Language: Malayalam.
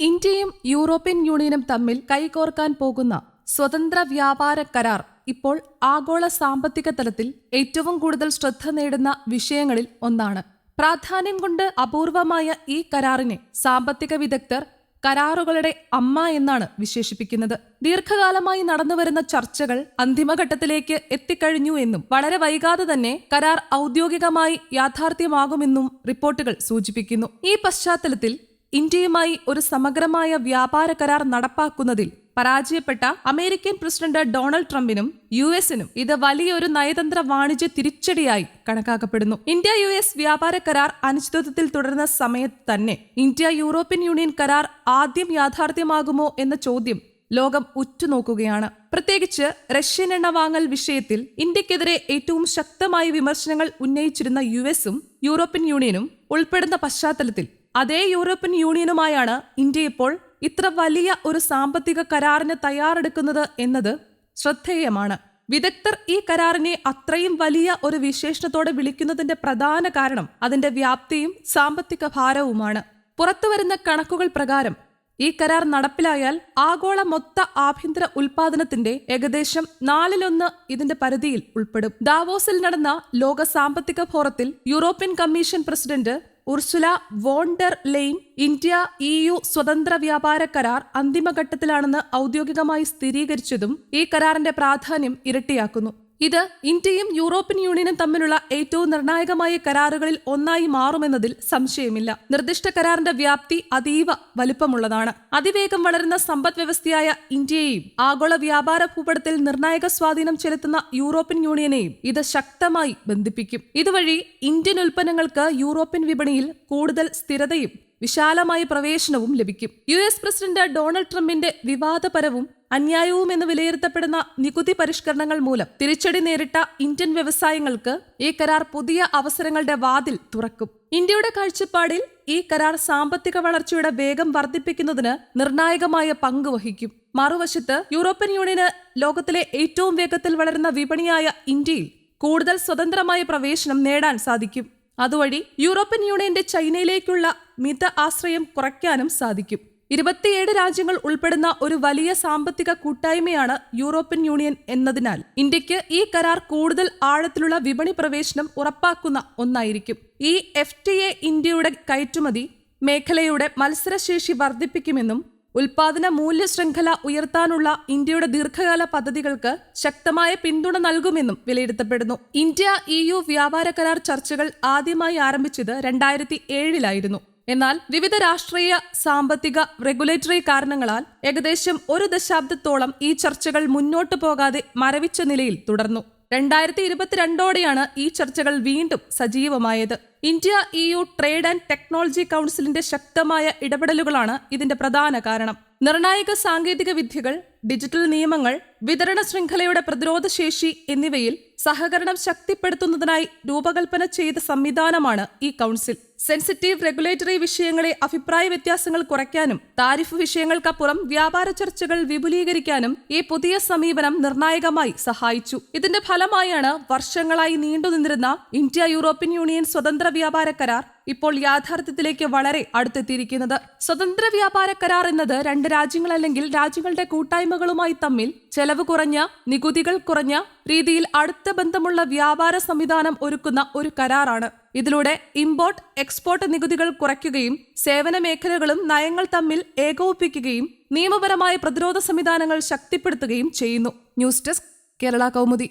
ഇന്ത്യയും യൂറോപ്യൻ യൂണിയനും തമ്മിൽ കൈകോർക്കാൻ പോകുന്ന സ്വതന്ത്ര വ്യാപാര കരാർ ഇപ്പോൾ ആഗോള സാമ്പത്തിക തലത്തിൽ ഏറ്റവും കൂടുതൽ ശ്രദ്ധ നേടുന്ന വിഷയങ്ങളിൽ ഒന്നാണ്. പ്രാധാന്യം കൊണ്ട് അപൂർവമായ ഈ കരാറിനെ സാമ്പത്തിക വിദഗ്ധർ കരാറുകളുടെ അമ്മ എന്നാണ് വിശേഷിപ്പിക്കുന്നത്. ദീർഘകാലമായി നടന്നുവരുന്ന ചർച്ചകൾ അന്തിമഘട്ടത്തിലേക്ക് എത്തിക്കഴിഞ്ഞു എന്നും വളരെ വൈകാതെ തന്നെ കരാർ ഔദ്യോഗികമായി യാഥാർത്ഥ്യമാകുമെന്നും റിപ്പോർട്ടുകൾ സൂചിപ്പിക്കുന്നു. ഈ പശ്ചാത്തലത്തിൽ ഇന്ത്യയുമായി ഒരു സമഗ്രമായ വ്യാപാര കരാർ നടപ്പാക്കുന്നതിൽ പരാജയപ്പെട്ട അമേരിക്കൻ പ്രസിഡന്റ് ഡൊണാൾഡ് ട്രംപിനും യു എസിനും ഇത് വലിയൊരു നയതന്ത്ര വാണിജ്യ തിരിച്ചടിയായി കണക്കാക്കപ്പെടുന്നു. ഇന്ത്യ യു എസ് വ്യാപാര കരാർ അനിശ്ചിതത്വത്തിൽ തുടരുന്ന സമയത്ത് തന്നെ ഇന്ത്യ യൂറോപ്യൻ യൂണിയൻ കരാർ ആദ്യം യാഥാർത്ഥ്യമാകുമോ എന്ന ചോദ്യം ലോകം ഉറ്റുനോക്കുകയാണ്. പ്രത്യേകിച്ച് റഷ്യൻ എണ്ണ വാങ്ങൽ വിഷയത്തിൽ ഇന്ത്യക്കെതിരെ ഏറ്റവും ശക്തമായ വിമർശനങ്ങൾ ഉന്നയിച്ചിരുന്ന യു എസും യൂറോപ്യൻ യൂണിയനും ഉൾപ്പെടുന്ന പശ്ചാത്തലത്തിൽ അതേ യൂറോപ്യൻ യൂണിയനുമായാണ് ഇന്ത്യ ഇപ്പോൾ ഇത്ര വലിയ ഒരു സാമ്പത്തിക കരാറിന് തയ്യാറെടുക്കുന്നത് എന്നത് ശ്രദ്ധേയമാണ്. വിദഗ്ധർ ഈ കരാറിനെ അത്രയും വലിയ ഒരു വിശേഷണത്തോടെ വിളിക്കുന്നതിന്റെ പ്രധാന കാരണം അതിന്റെ വ്യാപ്തിയും സാമ്പത്തിക ഭാരവുമാണ്. പുറത്തുവരുന്ന കണക്കുകൾ പ്രകാരം ഈ കരാർ നടപ്പിലായാൽ ആഗോള മൊത്ത ആഭ്യന്തര ഉൽപാദനത്തിന്റെ ഏകദേശം നാലിലൊന്ന് ഇതിന്റെ പരിധിയിൽ ഉൾപ്പെടും. ദാവോസിൽ നടന്ന ലോക സാമ്പത്തിക ഫോറത്തിൽ European Commission president Ursula von der Leyen India E U സ്വതന്ത്ര വ്യാപാര കരാർ അന്തിമഘട്ടത്തിലാണെന്ന് ഔദ്യോഗികമായി സ്ഥിരീകരിച്ചതും ഈ കരാറിന്റെ പ്രാധാന്യം ഇരട്ടിയാക്കുന്നു. ഇത് ഇന്ത്യയും യൂറോപ്യൻ യൂണിയനും തമ്മിലുള്ള ഏറ്റവും നിർണായകമായ കരാറുകളിൽ ഒന്നായി മാറുമെന്നതിൽ സംശയമില്ല. നിർദ്ദിഷ്ട കരാറിന്റെ വ്യാപ്തി അതീവ വലുപ്പമുള്ളതാണ്. അതിവേഗം വളരുന്ന സമ്പദ് വ്യവസ്ഥയായ ഇന്ത്യയെയും ആഗോള വ്യാപാര ഭൂപടത്തിൽ നിർണായക സ്വാധീനം ചെലുത്തുന്ന യൂറോപ്യൻ യൂണിയനെയും ഇത് ശക്തമായി ബന്ധിപ്പിക്കും. ഇതുവഴി ഇന്ത്യൻ ഉൽപ്പന്നങ്ങൾക്ക് യൂറോപ്യൻ വിപണിയിൽ കൂടുതൽ സ്ഥിരതയും വിശാലമായ പ്രവേശനവും ലഭിക്കും. യു എസ് പ്രസിഡന്റ് ഡൊണാൾഡ് ട്രംപിന്റെ വിവാദപരവും അന്യായവും എന്ന് വിലയിരുത്തപ്പെടുന്ന നികുതി പരിഷ്കരണങ്ങൾ മൂലം തിരിച്ചടി നേരിട്ട ഇന്ത്യൻ വ്യവസായങ്ങൾക്ക് ഈ കരാർ പുതിയ അവസരങ്ങളുടെ വാതിൽ തുറക്കും. ഇന്ത്യയുടെ കാഴ്ചപ്പാടിൽ ഈ കരാർ സാമ്പത്തിക വളർച്ചയുടെ വേഗം വർദ്ധിപ്പിക്കുന്നതിന് നിർണായകമായ പങ്ക് വഹിക്കും. മറുവശത്ത് യൂറോപ്യൻ യൂണിയന് ലോകത്തിലെ ഏറ്റവും വേഗത്തിൽ വളരുന്ന വിപണിയായ ഇന്ത്യയിൽ കൂടുതൽ സ്വതന്ത്രമായ പ്രവേശനം നേടാൻ സാധിക്കും. അതുവഴി യൂറോപ്യൻ യൂണിയന്റെ ചൈനയിലേക്കുള്ള മിത ആശ്രയം കുറയ്ക്കാനും സാധിക്കും. ഇരുപത്തിയേഴ് രാജ്യങ്ങൾ ഉൾപ്പെടുന്ന ഒരു വലിയ സാമ്പത്തിക കൂട്ടായ്മയാണ് യൂറോപ്യൻ യൂണിയൻ എന്നതിനാൽ ഇന്ത്യയ്ക്ക് ഈ കരാർ കൂടുതൽ ആഴത്തിലുള്ള വിപണി പ്രവേശനം ഉറപ്പാക്കുന്ന ഒന്നായിരിക്കും. ഈ എഫ് ഇന്ത്യയുടെ കയറ്റുമതി മേഖലയുടെ മത്സരശേഷി വർദ്ധിപ്പിക്കുമെന്നും ഉൽപാദന മൂല്യ ശൃംഖല ഉയർത്താനുള്ള ഇന്ത്യയുടെ ദീർഘകാല പദ്ധതികൾക്ക് ശക്തമായ പിന്തുണ നൽകുമെന്നും വിലയിരുത്തപ്പെടുന്നു. ഇന്ത്യ ഇ യു വ്യാപാര കരാർ ചർച്ചകൾ ആദ്യമായി ആരംഭിച്ചത് രണ്ടായിരത്തി ഏഴിലായിരുന്നു എന്നാൽ വിവിധ രാഷ്ട്രീയ സാമ്പത്തിക റെഗുലേറ്ററി കാരണങ്ങളാൽ ഏകദേശം ഒരു ദശാബ്ദത്തോളം ഈ ചർച്ചകൾ മുന്നോട്ടു പോകാതെ മരവിച്ച നിലയിൽ തുടർന്നു. രണ്ടായിരത്തി ഇരുപത്തിരണ്ടോടെയാണ് ഈ ചർച്ചകൾ വീണ്ടും സജീവമായത്. India E U trade and technology കൗൺസിലിന്റെ ശക്തമായ ഇടപെടലുകളാണ് ഇതിന്റെ പ്രധാന കാരണം. നിർണായക സാങ്കേതിക വിദ്യകൾ ഡിജിറ്റൽ നിയമങ്ങൾ വിതരണ ശൃംഖലയുടെ പ്രതിരോധ ശേഷി എന്നിവയിൽ സഹകരണം ശക്തിപ്പെടുത്തുന്നതിനായി രൂപകൽപ്പന ചെയ്ത സംവിധാനമാണ് ഈ കൗൺസിൽ. സെൻസിറ്റീവ് റെഗുലേറ്ററി വിഷയങ്ങളെ അഭിപ്രായ വ്യത്യാസങ്ങൾ കുറയ്ക്കാനും താരിഫ് വിഷയങ്ങൾക്കപ്പുറം വ്യാപാര ചർച്ചകൾ വിപുലീകരിക്കാനും ഈ പുതിയ സമീപനം നിർണായകമായി സഹായിച്ചു. ഇതിന്റെ ഫലമായാണ് വർഷങ്ങളായി നീണ്ടുനിന്നിരുന്ന ഇന്ത്യ യൂറോപ്യൻ യൂണിയൻ സ്വതന്ത്ര വ്യാപാര കരാർ ഇപ്പോൾ യാഥാർത്ഥ്യത്തിലേക്ക് വളരെ അടുത്തെത്തിയിരിക്കുന്നത്. സ്വതന്ത്ര വ്യാപാര കരാർ എന്നത് രണ്ട് രാജ്യങ്ങൾ അല്ലെങ്കിൽ രാജ്യങ്ങളുടെ കൂട്ടായ്മകളുമായി തമ്മിൽ ചെലവ് കുറഞ്ഞ നികുതികൾ കുറഞ്ഞ രീതിയിൽ അടുത്ത ബന്ധമുള്ള വ്യാപാര സംവിധാനം ഒരുക്കുന്ന ഒരു കരാറാണ്. ഇതിലൂടെ ഇമ്പോർട്ട് എക്സ്പോർട്ട് നികുതികൾ കുറയ്ക്കുകയും സേവന മേഖലകളും നയങ്ങൾ തമ്മിൽ ഏകോപിപ്പിക്കുകയും നിയമപരമായ പ്രതിരോധ സംവിധാനങ്ങൾ ശക്തിപ്പെടുത്തുകയും ചെയ്യുന്നു. News desk Kerala Kaumudi.